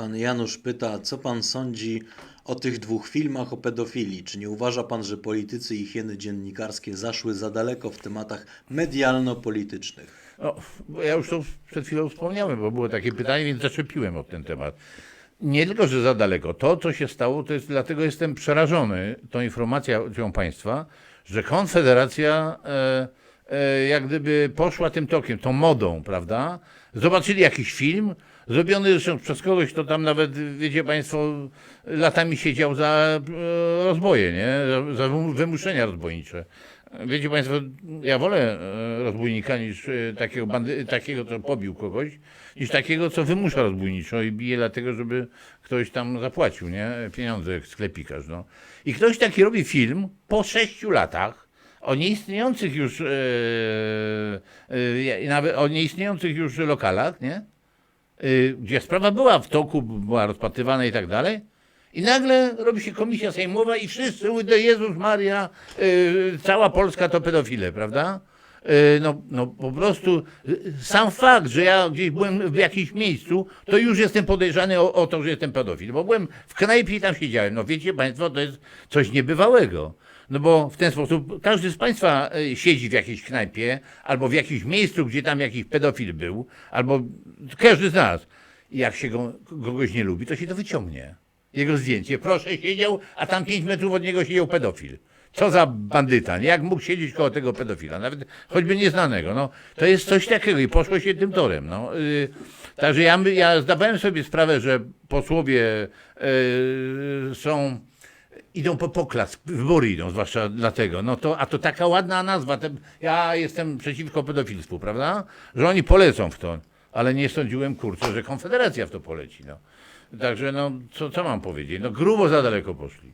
Pan Janusz pyta, co pan sądzi o tych dwóch filmach o pedofilii? Czy nie uważa pan, że politycy i hieny dziennikarskie zaszły za daleko w tematach medialno-politycznych? No, ja już to przed chwilą wspomniałem, bo było takie pytanie, więc zaczepiłem o ten temat. Nie tylko, że za daleko. To, co się stało, to jest dlatego jestem przerażony tą informacją państwa, że Konfederacja e, jak gdyby poszła tym tokiem, tą modą, prawda? Zobaczyli jakiś film, zrobiony zresztą przez kogoś, kto tam nawet, wiecie państwo, latami siedział za e, rozboje, nie? Za, wymuszenia rozbojnicze. Wiecie Państwo, ja wolę e, rozbójnika niż e, takiego, bandy, takiego, co pobił kogoś, niż takiego, co wymusza rozbójniczo i bije dlatego, żeby ktoś tam zapłacił, nie? Pieniądze, sklepikarz, no. I ktoś taki robi film po sześciu latach o nieistniejących już, e, e, nawet o nieistniejących już lokalach, nie? Y, gdzie sprawa była w toku, była rozpatrywana i tak dalej. I nagle robi się komisja sejmowa i wszyscy Jezus Maria, cała Polska to pedofile, prawda? Y, no, no po prostu y, sam fakt, że ja gdzieś byłem w jakimś miejscu, to już jestem podejrzany o, o to, że jestem pedofil, bo byłem w knajpie i tam siedziałem. No wiecie Państwo, to jest coś niebywałego. No bo w ten sposób każdy z Państwa y, siedzi w jakiejś knajpie albo w jakimś miejscu, gdzie tam jakiś pedofil był, albo każdy z nas. Jak się go, kogoś nie lubi, to się to wyciągnie. Jego zdjęcie. Proszę, siedział, a tam pięć metrów od niego siedział pedofil. Co za bandyta, nie? Jak mógł siedzieć koło tego pedofila, nawet choćby nieznanego, no. To jest coś takiego i poszło się tym torem, no. Yy, także ja, ja zdawałem sobie sprawę, że posłowie yy, są idą po poklask, wybory idą, zwłaszcza dlatego. No to, a to taka ładna nazwa. Te, ja jestem przeciwko pedofilstwu, prawda? Że oni polecą w to, ale nie sądziłem, kurczę, że Konfederacja w to poleci. No. Także no, co, co mam powiedzieć? No grubo za daleko poszli.